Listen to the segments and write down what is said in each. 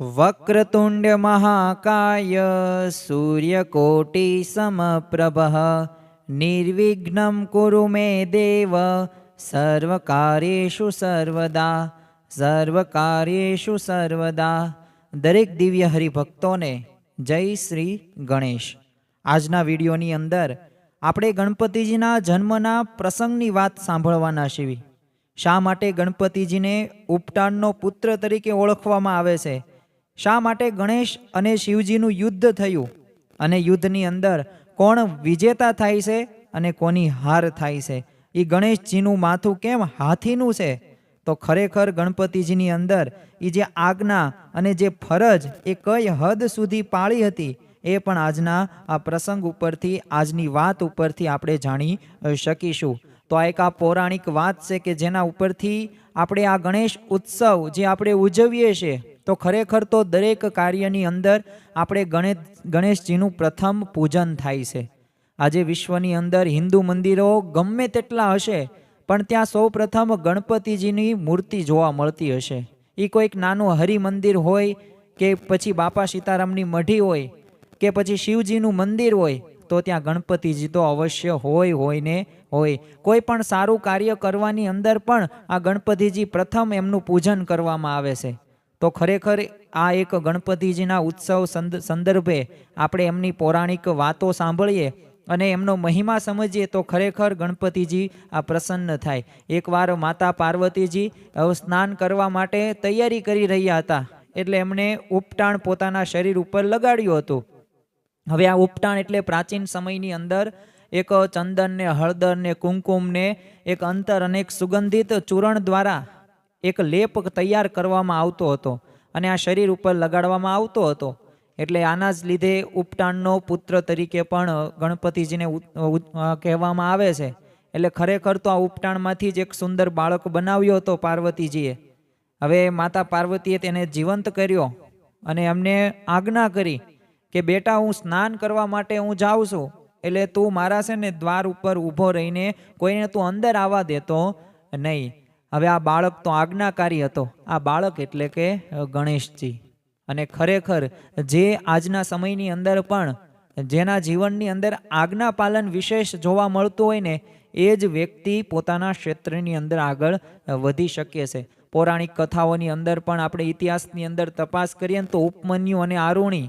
વક્રતુંડ મહાકાય સૂર્યકોટિ સમપ્રભ નિર્વિઘ્ન કુરુ મે દેવ સર્વકાર્યેષુ સર્વદા સર્વકાર્યેષુ સર્વદા દરેક દિવ્ય હરિભક્તોને જય શ્રી ગણેશ. આજના વિડીયોની અંદર આપણે ગણપતિજીના જન્મના પ્રસંગની વાત સાંભળવાના છીએ. શા માટે ગણપતિજીને ઉપટાણનો પુત્ર તરીકે ઓળખવામાં આવે છે? શા માટે ગણેશ અને શિવજીનું યુદ્ધ થયું? અને યુદ્ધની અંદર કોણ વિજેતા થાય છે અને કોની હાર થાય છે? એ ગણેશજીનું માથું કેમ હાથીનું છે? તો ખરેખર ગણપતિજીની અંદર એ જે આજ્ઞા અને જે ફરજ એ કઈ હદ સુધી પાળી હતી? એ પણ આજના આ પ્રસંગ ઉપરથી, આજની વાત ઉપરથી આપણે જાણી શકીશું. તો આ એક આ પૌરાણિક વાત છે કે જેના ઉપરથી આપણે આ ગણેશ ઉત્સવ જે આપણે ઉજવીએ છીએ, તો ખરેખર તો દરેક કાર્યની અંદર આપણે ગણેશ, ગણેશજીનું પ્રથમ પૂજન થાય છે. આજે વિશ્વની અંદર હિન્દુ મંદિરો ગમે તેટલા હશે, પણ ત્યાં સૌ પ્રથમ ગણપતિજીની મૂર્તિ જોવા મળતી હશે. એ કોઈક નાનું હરિમંદિર હોય કે પછી બાપા સીતારામની મઢી હોય કે પછી શિવજીનું મંદિર હોય, તો ત્યાં ગણપતિજી તો અવશ્ય હોય હોય ને, હોય. કોઈ પણ સારું કાર્ય કરવાની અંદર પણ આ ગણપતિજી પ્રથમ એમનું પૂજન કરવામાં આવે છે. તો ખરેખર આ એક ગણપતિજીના ઉત્સવ સંદ- સંદર્ભે આપણે એમની પૌરાણિક વાતો સાંભળીએ અને એમનો મહિમા સમજીએ તો ખરેખર ગણપતિજી આ પ્રસન્ન થાય. એકવાર માતા પાર્વતીજી સ્નાન કરવા માટે તૈયારી કરી રહ્યા હતા, એટલે એમણે ઉપટાણ પોતાના શરીર ઉપર લગાડ્યું હતું. હવે આ ઉપટાણ એટલે પ્રાચીન સમયની અંદર એક ચંદન ને હળદર ને કુમકુમ ને એક અંતર અને એક સુગંધિત ચૂરણ દ્વારા એક લેપ તૈયાર કરવામાં આવતો હતો અને આ શરીર ઉપર લગાડવામાં આવતો હતો. એટલે આના જ લીધે ઉપટાણનો પુત્ર તરીકે પણ ગણપતિજીને કહેવામાં આવે છે. એટલે ખરેખર તો આ ઉપટાણમાંથી જ એક સુંદર બાળક બનાવ્યો હતો પાર્વતીજીએ. હવે માતા પાર્વતીએ તેને જીવંત કર્યો અને એમને આજ્ઞા કરી કે બેટા, હું સ્નાન કરવા માટે હું જાઉં છું, એટલે તું મારા છે ને દ્વાર ઉપર ઊભો રહીને કોઈને તું અંદર આવવા દેતો નહીં. હવે આ બાળક તો આજ્ઞાકારી હતો. આ બાળક એટલે કે ગણેશજી. અને ખરેખર જે આજના સમયની અંદર પણ, જેના જીવનની અંદર આજ્ઞા પાલન વિશેષ જોવા મળતું હોય ને, એ જ વ્યક્તિ પોતાના ક્ષેત્રની અંદર આગળ વધી શકે છે. પૌરાણિક કથાઓની અંદર પણ આપણે ઇતિહાસની અંદર તપાસ કરીએ ને તો ઉપમન્યુ અને આરુણી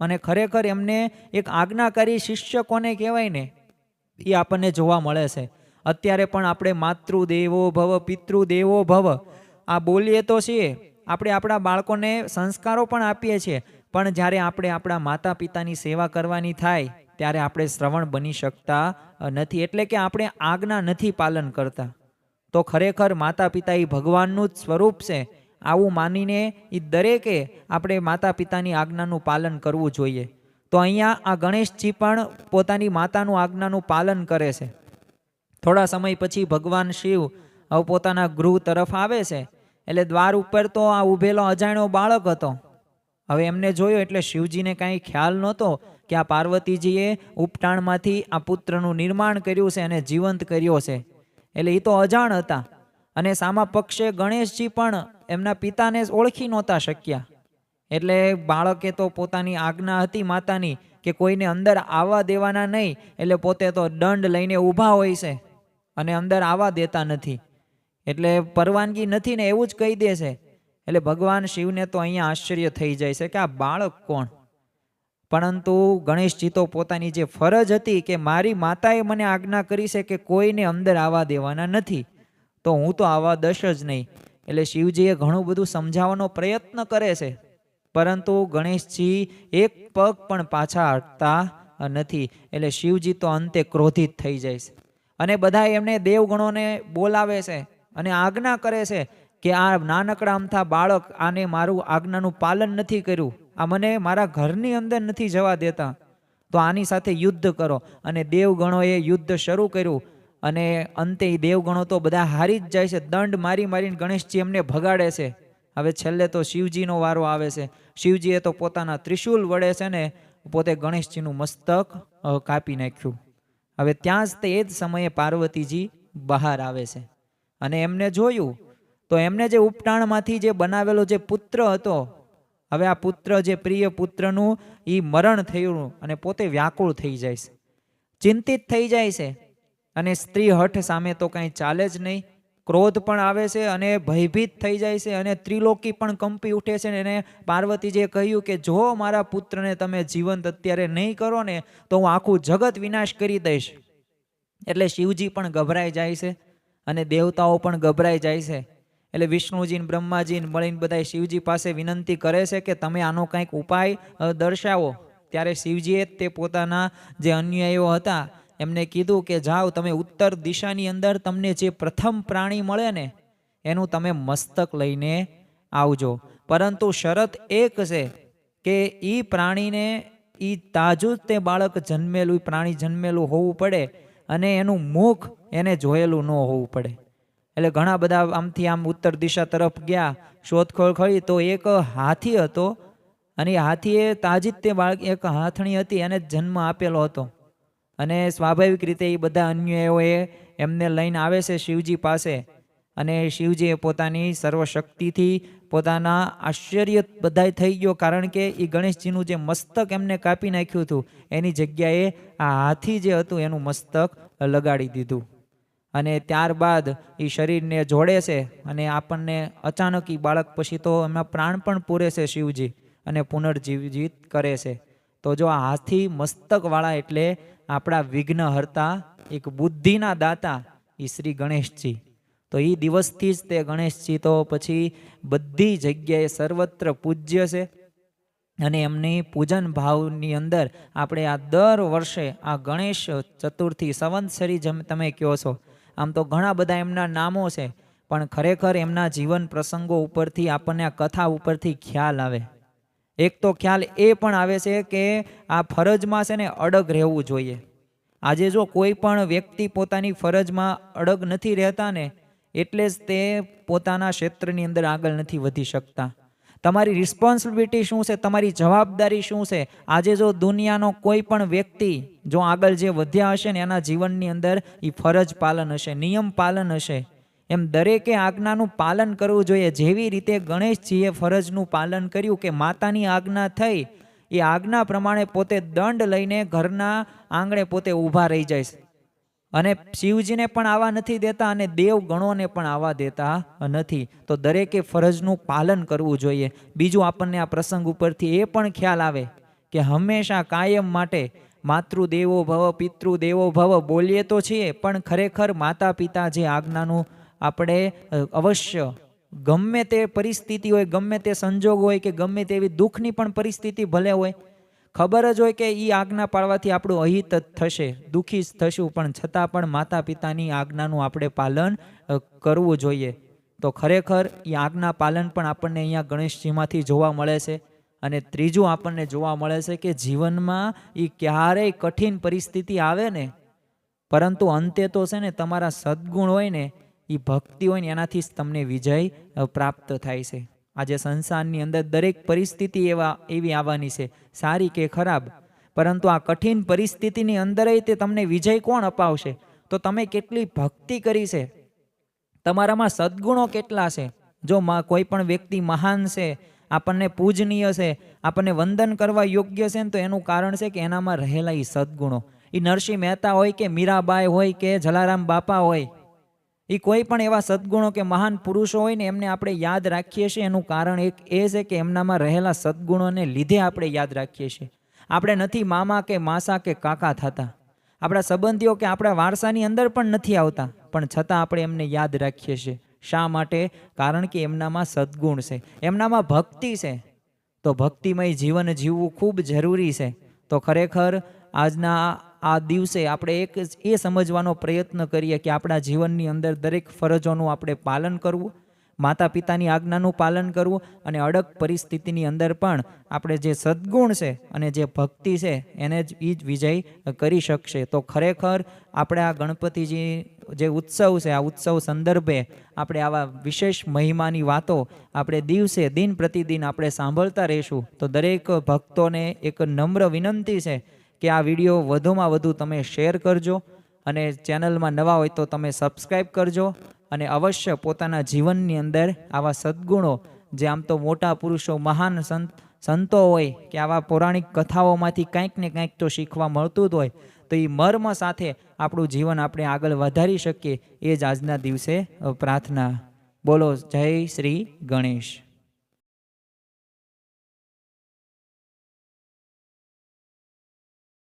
અને ખરેખર એમને એક આજ્ઞાકારી શિષ્ય કોને કહેવાય ને? એ આપણને જોવા મળે છે. અત્યારે પણ આપણે માતૃદેવો ભવ, પિતૃદેવો ભવ. આ બોલીએ તો છીએ. આપણે આપણા બાળકોને સંસ્કારો પણ આપીએ છીએ. પણ જ્યારે આપણે આપણા માતા પિતાની સેવા કરવાની થાય, ત્યારે આપણે શ્રવણ બની શકતા નથી. એટલે કે આપણે આજ્ઞા નથી પાલન કરતા. તો ખરેખર માતા પિતા એ ભગવાનનું જ સ્વરૂપ છે. આવું માનીને એ દરેકે આપણે માતા પિતાની આજ્ઞાનું પાલન કરવું જોઈએ. તો અહીંયા આ ગણેશજી પણ પોતાની માતાનું આજ્ઞાનું પાલન કરે છે. થોડા સમય પછી ભગવાન શિવ હવે પોતાના ગૃહ તરફ આવે છે, એટલે દ્વાર ઉપર તો આ ઊભેલો અજાણ્યો બાળક હતો. હવે એમને જોયો એટલે શિવજીને કાંઈ ખ્યાલ નહોતો કે આ પાર્વતીજીએ ઉપટાણમાંથી આ પુત્રનું નિર્માણ કર્યું છે અને જીવંત કર્યો છે. એટલે એ તો અજાણ હતા. અને સામા પક્ષે ગણેશજી પણ એમના પિતાને ઓળખી નહોતા શક્યા. એટલે બાળકે તો પોતાની આજ્ઞા હતી માતાની કે કોઈને અંદર આવવા દેવાના નહીં, એટલે પોતે તો દંડ લઈને ઊભા હોય છે અને અંદર આવવા દેતા નથી. એટલે પરવાનગી નથી ને એવું જ કહી દે છે. એટલે ભગવાન શિવને તો અહીંયા આશ્ચર્ય થઈ જાય છે કે આ બાળક કોણ? પરંતુ ગણેશજી તો પોતાની જે ફરજ હતી કે મારી માતાએ મને આજ્ઞા કરી છે કે કોઈને અંદર આવવા દેવાના નથી. તો હું તો આવા દશ જ નહીં. એટલે શિવજીએ ઘણું બધું સમજાવવાનો પ્રયત્ન કરે છે. પરંતુ ગણેશજી એક પગ પણ પાછા હટતા નથી. એટલે શિવજી તો અંતે ક્રોધિત થઈ જાય છે. અને બધા એમને દેવગણોને બોલાવે છે અને આજ્ઞા કરે છે કે આ નાનકડા અમથા બાળક આને મારું આજ્ઞાનું પાલન નથી કર્યું. આ મને મારા ઘરની અંદર નથી જવા દેતા. તો આની સાથે યુદ્ધ કરો. અને દેવગણોએ યુદ્ધ શરૂ કર્યું. અને અંતે દેવગણો તો બધા હારી જ જાય છે. દંડ મારી મારીને ગણેશજી એમને ભગાડે છે. હવે છેલ્લે તો શિવજીનો વારો આવે છે. શિવજીએ તો પોતાના ત્રિશૂલ વડે છે ને, પોતે ગણેશજીનું મસ્તક કાપી નાખ્યું. હવે ત્યાં જ તે જ સમયે પાર્વતીજી બહાર આવે છે. અને એમને જોયું, તો એમને જે ઉપટાણમાંથી જે બનાવેલો જે પુત્ર હતો, હવે આ પુત્ર જે પ્રિય પુત્રનું એ મરણ થયું અને પોતે વ્યાકુળ થઈ જાય છે. ચિંતિત થઈ જાય છે. અને સ્ત્રી હઠ સામે તો કાંઈ ચાલે જ નહીં. ક્રોધ પણ આવે છે અને ભયભીત થઈ જાય છે અને ત્રિલોકી પણ કંપી ઉઠે છે ને એને પાર્વતીજીએ કહ્યું કે જો મારા પુત્રને તમે જીવંત અત્યારે નહીં કરો ને, તો હું આખું જગત વિનાશ કરી દઈશ. એટલે શિવજી પણ ગભરાઈ જાય છે અને દેવતાઓ પણ ગભરાઈ જાય છે. એટલે વિષ્ણુજી ને બ્રહ્માજી ને મળીને બધા શિવજી પાસે વિનંતી કરે છે કે તમે આનો કંઈક ઉપાય દર્શાવો. ત્યારે શિવજીએ તે પોતાના જે અન્યાયીઓ હતા એમને કીધું કે જાઓ, તમે ઉત્તર દિશાની અંદર તમને જે પ્રથમ પ્રાણી મળે ને, એનું તમે મસ્તક લઈને આવજો. પરંતુ શરત એક છે કે એ પ્રાણીને એ તાજું જ તે બાળક જન્મેલું પ્રાણી જન્મેલું હોવું પડે અને એનું મુખ એને જોયેલું ન હોવું પડે. એટલે ઘણા બધા આમથી આમ ઉત્તર દિશા તરફ ગયા, શોધખોળ કરી, તો એક હાથી હતો અને હાથીએ તાજી જ તે બાળક, એક હાથણી હતી, એને જન્મ આપેલો હતો. અને સ્વાભાવિક રીતે એ બધા અન્યાયોએ એમને લઈને આવે છે શિવજી પાસે. અને શિવજીએ પોતાની સર્વશક્તિથી પોતાના આશ્ચર્ય બધાય થઈ ગયો કારણ કે એ ગણેશજીનું જે મસ્તક એમને કાપી નાખ્યું હતું, એની જગ્યાએ આ હાથી જે હતું એનું મસ્તક લગાડી દીધું. અને ત્યારબાદ એ શરીરને જોડે છે અને આપણને અચાનક એ બાળક પછી તો એમાં પ્રાણ પણ પૂરે છે શિવજી અને પુનર્જીવિત કરે છે. તો જો આ હાથી મસ્તકવાળા એટલે આપણા વિઘ્ન હરતા એક બુદ્ધિના દાતા એ શ્રી ગણેશજી. તો એ દિવસથી જ તે ગણેશજી તો પછી બધી જગ્યાએ સર્વત્ર પૂજ્ય છે. અને એમની પૂજન ભાવની અંદર આપણે આ દર વર્ષે આ ગણેશ ચતુર્થી સંવંતસરી જેમ તમે કહો છો, આમ તો ઘણા બધા એમના નામો છે, પણ ખરેખર એમના જીવન પ્રસંગો ઉપરથી આપણને આ કથા ઉપરથી ખ્યાલ આવે. એક તો ખ્યાલ એ પણ આવે છે કે આ ફરજમાં છે ને અડગ રહેવું જોઈએ. આજે જો કોઈ પણ વ્યક્તિ પોતાની ફરજમાં અડગ નથી રહેતા ને, એટલે જ તે પોતાના ક્ષેત્રની અંદર આગળ નથી વધી શકતા. તમારી રિસ્પોન્સિબિલિટી શું છે? તમારી જવાબદારી શું છે? આજે જો દુનિયાનો કોઈ પણ વ્યક્તિ જો આગળ જે વધ્યા હશે ને, એના જીવનની અંદર એ ફરજ પાલન હશે, નિયમ પાલન હશે એમ દરેકે આજ્ઞાનું પાલન કરવું જોઈએ. જેવી રીતે ગણેશજીએ ફરજનું પાલન કર્યું કે માતાની આજ્ઞા થઈ, એ આજ્ઞા પ્રમાણે પોતે દંડ લઈને ઘરના આંગણે પોતે ઊભા રહી જાય અને શિવજીને પણ આવા નથી દેતા અને દેવ ગણોને પણ આવા દેતા નથી. તો દરેકે ફરજનું પાલન કરવું જોઈએ. બીજું આપણને આ પ્રસંગ ઉપરથી એ પણ ખ્યાલ આવે કે હંમેશા કાયમ માટે માતૃદેવો ભવ, પિતૃદેવો ભવ બોલીએ તો છીએ, પણ ખરેખર માતા પિતા જે આજ્ઞાનું આપણે અવશ્ય ગમે તે પરિસ્થિતિ હોય, ગમે તે સંજોગ હોય કે ગમે તેવી દુઃખની પણ પરિસ્થિતિ ભલે હોય, ખબર જ હોય કે એ આજ્ઞા પાળવાથી આપણું અહિત થશે, દુઃખી જ થશું, પણ છતાં પણ માતા પિતાની આજ્ઞાનું આપણે પાલન કરવું જોઈએ. તો ખરેખર એ આજ્ઞા પાલન પણ આપણને અહીંયા ગણેશજીમાંથી જોવા મળે છે અને ત્રીજું આપણને જોવા મળે છે કે જીવનમાં એ ક્યારેય કઠિન પરિસ્થિતિ આવે ને, પરંતુ અંતે તો છે ને તમારા સદ્ગુણ હોય ને એ ભક્તિ હોય ને એનાથી જ તમને વિજય પ્રાપ્ત થાય છે. આજે સંસારની અંદર દરેક પરિસ્થિતિ એવા, એવી આવવાની છે. સારી કે ખરાબ. પરંતુ આ કઠિન પરિસ્થિતિની અંદર તે તમને વિજય કોણ અપાવશે? તો તમે કેટલી ભક્તિ કરી છે? તમારામાં સદ્ગુણો કેટલા છે? જો કોઈ પણ વ્યક્તિ મહાન છે, આપણને પૂજનીય છે, આપણને વંદન કરવા યોગ્ય છે ને તો એનું કારણ છે કે એનામાં રહેલા એ સદ્ગુણો. એ નરસિંહ મહેતા હોય કે મીરાબાઈ હોય કે જલારામ બાપા હોય એ કોઈ પણ એવા સદ્ગુણો કે મહાન પુરુષો હોય ને એમને આપણે યાદ રાખીએ છીએ. એનું કારણ એક એ છે કે એમનામાં રહેલા સદ્ગુણોને લીધે આપણે યાદ રાખીએ છીએ. આપણે નથી મામા કે માસા કે કાકા થતા. આપણા સંબંધીઓ કે આપણા વારસાની અંદર પણ નથી આવતા. પણ છતાં આપણે એમને યાદ રાખીએ છીએ. શા માટે? કારણ કે એમનામાં સદ્ગુણ છે. એમનામાં ભક્તિ છે. તો ભક્તિમય જીવન જીવવું ખૂબ જરૂરી છે. તો ખરેખર આજના આ દિવસે આપણે એક એ સમજવાનો પ્રયત્ન કરીએ કે આપણા જીવનની અંદર દરેક ફરજોનું આપણે પાલન કરવું માતા પિતાની આજ્ઞાનું પાલન કરવું અને અડગ પરિસ્થિતિની અંદર પણ આપણે જે સદ્ગુણ છે અને જે ભક્તિ છે એને જ એ જ વિજય કરી શકશે. તો ખરેખર આપણે આ ગણપતિજી જે ઉત્સવ છે, આ ઉત્સવ સંદર્ભે આપણે આવા વિશેષ મહિમાની વાતો આપણે દિવસે દિન પ્રતિદિન આપણે સાંભળતા રહીશું. તો દરેક ભક્તોને એક નમ્ર વિનંતી છે કે આ વીડિયો વધુમાં વધુ તમે શેર કરજો અને ચેનલમાં નવા હોય તો તમે સબસ્ક્રાઈબ કરજો અને અવશ્ય પોતાના જીવનની અંદર આવા સદ્ગુણો, જે આમ તો મોટા પુરુષો, મહાન સંત, સંતો હોય કે આવા પૌરાણિક કથાઓમાંથી કંઈક ને કંઈક તો શીખવા મળતું જ હોય, તો એ મર્મ સાથે આપણું જીવન આપણે આગળ વધારી શકીએ એ જ આજના દિવસે પ્રાર્થના. બોલો જય શ્રી ગણેશ.